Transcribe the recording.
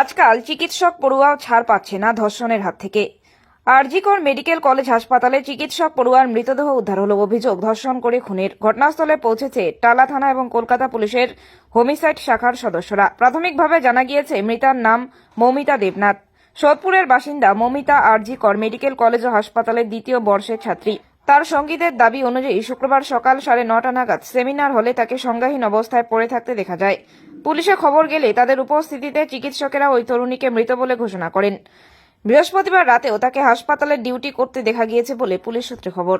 আজকাল চিকিৎসক পড়ুয়াও ছাড় পাচ্ছে না ধর্ষণের হাত থেকে। আরজিকর মেডিকেল কলেজ হাসপাতালে চিকিৎসক পড়ুয়ার মৃতদেহ উদ্ধার হল অভিযোগ। ধর্ষণ করে খুনের ঘটনাস্থলে পৌঁছেছে টালা থানা এবং কলকাতা পুলিশের হোমিসাইড শাখার সদস্যরা। প্রাথমিকভাবে জানা গিয়েছে, মৃতার নাম মৌমিতা দেবনাথ। সোদপুরের বাসিন্দা মৌমিতা আরজিকর মেডিকেল কলেজ ও হাসপাতালের দ্বিতীয় বর্ষের ছাত্রী। তার সঙ্গীদের দাবি অনুযায়ী শুক্রবার সকাল সাড়ে নটা নাগাদ সেমিনার হলে তাকে সংজ্ঞাহীন অবস্থায় পড়ে থাকতে দেখা যায়। পুলিশে খবর গেলে তাদের উপস্থিতিতে চিকিৎসকেরা ওই তরুণীকে মৃত বলে ঘোষণা করেন। বৃহস্পতিবার রাতেও তাকে হাসপাতালে ডিউটি করতে দেখা গিয়েছে বলে পুলিশ সূত্রে খবর।